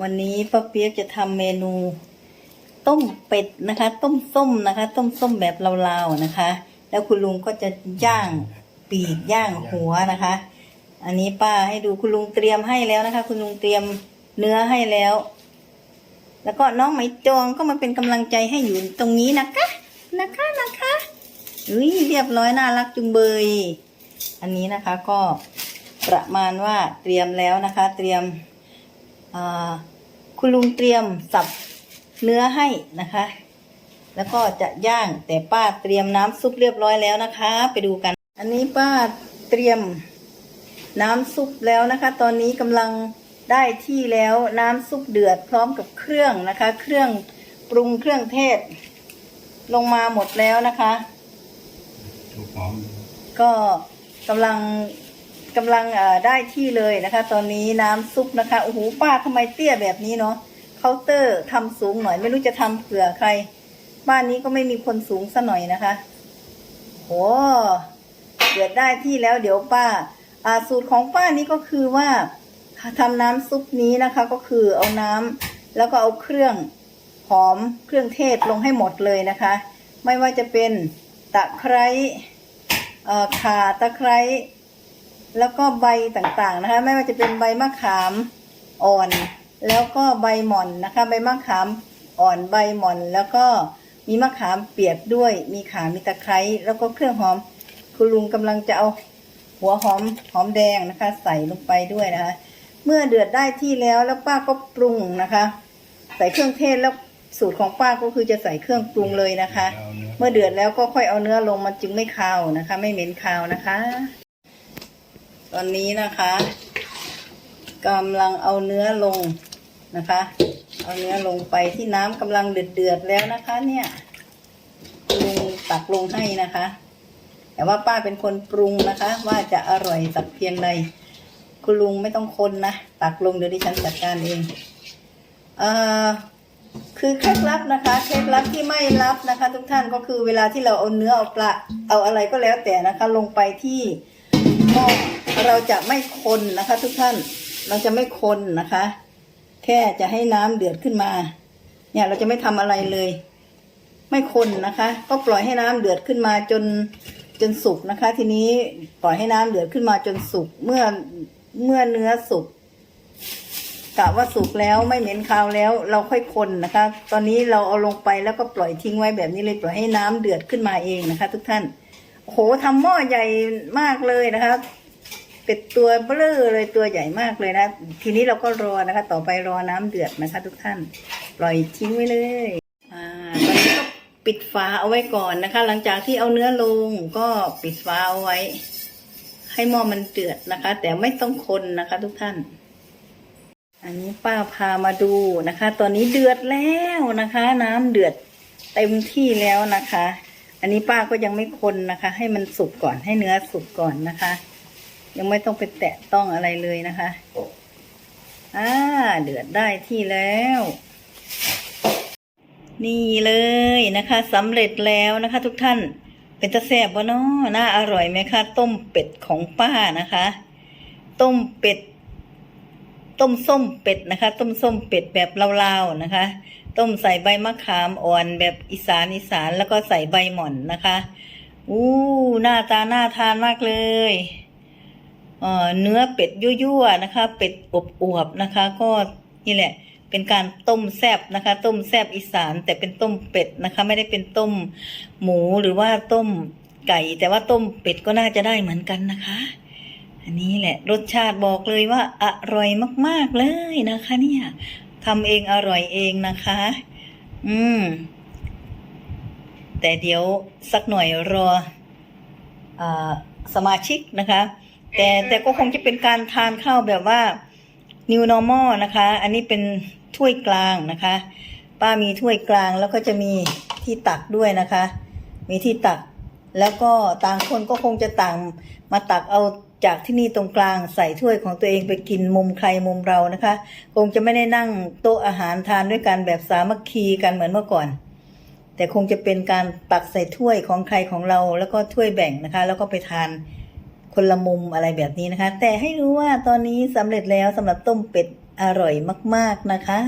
วันนี้ป้าเปียกจะทำเมนู ต้มเป็ดนะคะ ต้มส้มนะคะ ต้มส้มแบบลาวๆนะคะ แล้วคุณลุงก็จะย่างปีกย่างหัวนะคะ อันนี้ป้าให้ดูคุณลุงเตรียมให้แล้วนะคะ คุณลุงเตรียมเนื้อให้แล้ว แล้วก็น้องไหมจองก็มาเป็นกำลังใจให้อยู่ตรงนี้นะคะนะคะนะคะอุ้ยเรียบร้อยน่ารักจุงเบย อันนี้นะคะก็ประมาณว่าเตรียมแล้วนะคะ เตรียม คุณลุงเตรียมสับเนื้อให้นะคะ แล้วก็จะย่างแต่ป้าเตรียมน้ำซุปเรียบร้อยแล้วนะคะ ไปดูกัน อันนี้ป้าเตรียมน้ำซุปแล้วนะคะ ตอนนี้กำลังได้ที่แล้วน้ำซุปเดือดพร้อมกับเครื่องนะคะ เครื่องปรุงเครื่องเทศ ลงมาหมดแล้วนะคะถูกหอมก็กำลัง กำลังได้ที่เลยนะคะ ตอนนี้น้ำซุปนะคะโอ้โหป้าทำไมเตี้ยแบบนี้เนาะเคาน์เตอร์ทำสูงหน่อย ไม่รู้จะทำเผื่อใคร บ้านนี้ก็ไม่มีคนสูงซะหน่อยนะคะโหเดือดได้ที่แล้วเดี๋ยวป้าอาสูตรของป้านี้ก็คือว่าทำน้ำซุปนี้นะคะ ก็คือเอาน้ำแล้วก็เอาเครื่องหอมเครื่องเทศลงให้หมดเลยนะคะ ไม่ว่าจะเป็นตะไคร่ข่าตะไคร้ แล้วก็ใบต่างๆนะคะ ไม่ว่าจะเป็นใบมะขามอ่อน แล้วก็ใบหม่อนนะคะ ใบมะขามอ่อนใบหม่อน แล้วก็มีมะขามเปียกด้วย มีขามีตะไคร้แล้วก็เครื่องหอม คุณลุงกำลังจะเอาหัวหอมหอมแดงนะคะ ใส่ลงไปด้วยนะคะ เมื่อเดือดได้ที่แล้วแล้วป้าก็ปรุงนะคะ ใส่เครื่องเทศแล้วสูตรของป้าก็คือจะใส่เครื่องปรุงเลยนะคะเอาเนื้อเมื่อเดือดแล้วก็ค่อยเอาเนื้อลงมันจึงไม่คาวนะคะ ไม่เหม็นคาวนะคะ ตอนนี้นะคะกำลังเอาเนื้อลงนะคะ เอาเนื้อลงไปที่น้ำกำลังเดือดเดือดแล้วนะคะ เนี่ยลุงตักลงให้นะคะ แต่ว่าป้าเป็นคนปรุงนะคะ ว่าจะอร่อยสักเพียงใดคุณลุงไม่ต้องคนนะตักลงเดี๋ยวดิฉันจัดการเองเอ่อคือเคล็ดลับนะคะเคล็ดลับที่ไม่ลับนะคะ ทุกท่านก็คือเวลาที่เราเอาเนื้อเอาปลาเอาอะไรก็แล้วแต่นะคะ ลงไปที่หม้อ เราจะไม่คนนะคะ ทุกท่านเราจะไม่คนนะคะ แค่จะให้น้ำเดือดขึ้นมา เนี่ยเราจะไม่ทำอะไรเลย ไม่คนนะคะ ก็ปล่อยให้น้ำเดือดขึ้นมาจนจนสุกนะคะ ทีนี้ปล่อยให้น้ำเดือดขึ้นมาจนสุกเมื่อเมื่อเนื้อสุกกะว่าสุกแล้วไม่เหม็นคาวแล้ว เราค่อยคนนะคะ ตอนนี้เราเอาลงไปแล้วก็ปล่อยทิ้งไว้แบบนี้เลยปล่อยให้น้ำเดือดขึ้นมาเองนะคะ ทุกท่านโหทำหม้อใหญ่มากเลยนะคะ เป็ดตัวเบ้อเลยตัวใหญ่มากเลยนะ ทีนี้เราก็รอนะคะ ต่อไปรอน้ำเดือดนะคะ ทุกท่าน ปล่อยทิ้งไว้เลยอ่าตอนนี้ก็ปิดฝาเอาไว้ก่อนนะคะ หลังจากที่เอาเนื้อลงก็ปิดฝาเอาไว้ ให้หม้อมันเดือดนะคะ แต่ไม่ต้องคนนะคะ ทุกท่าน อันนี้ป้าพามาดูนะคะ ตอนนี้เดือดแล้วนะคะ น้ำเดือดเต็มที่แล้วนะคะ อันนี้ป้าก็ยังไม่คนนะคะ ให้มันสุกก่อนให้เนื้อสุกก่อนนะคะ ยังไม่ต้องไปแตะต้องอะไรเลยนะคะอ่าเดือดได้ที่แล้ว นี่เลยนะคะสำเร็จแล้วนะคะ ทุกท่านเป็นตะแซ่บวะเนาะน่าอร่อยไหมคะ ต้มเป็ดของป้านะคะ ต้มเป็ด ต้มส้มเป็ดนะคะ ต้มส้มเป็ดแบบลาวๆนะคะ ต้มใส่ใบมะขามอ่อนแบบอีสานอีสานแล้วก็ใส่ใบหม่อนนะคะอู้หน้าตาน่าทานมากเลย เนื้อเป็ดยั่วๆนะคะ เป็ดอบอวบๆนะคะ ก็นี่แหละเป็นการต้มแซบนะคะ ต้มแซบอีสาน แต่เป็นต้มเป็ดนะคะ ไม่ได้เป็นต้มหมูหรือว่าต้มไก่ แต่ว่าต้มเป็ดก็น่าจะได้เหมือนกันนะคะ อันนี้แหละรสชาติบอกเลยว่าอร่อยมากๆเลยนะคะ เนี่ยทำเองอร่อยเองนะคะ อืม แต่เดี๋ยวสักหน่อยรออสมาชิกนะคะ แต่แต่ก็คงจะเป็นการทานข้าวแบบว่า new normal นะคะ อันนี้เป็นถ้วยกลางนะคะ ป้ามีถ้วยกลางแล้วก็จะมีที่ตักด้วยนะคะ มีที่ตัก แล้วก็ต่างคนก็คงจะต่างมาตักเอาจากที่นี่ตรงกลางใส่ถ้วยของตัวเองไปกินมุมใครมุมเรานะคะ คงจะไม่ได้นั่งโต๊ะอาหารทานด้วยกันแบบสามัคคีกันเหมือนเมื่อก่อน แต่คงจะเป็นการตักใส่ถ้วยของใครของเรา แล้วก็ถ้วยแบ่งนะคะ แล้วก็ไปทาน คนละมุมอะไรแบบนี้นะคะ แต่ให้รู้ว่าตอนนี้สำเร็จแล้วสำหรับต้มเป็ดอร่อยมาก ๆนะคะ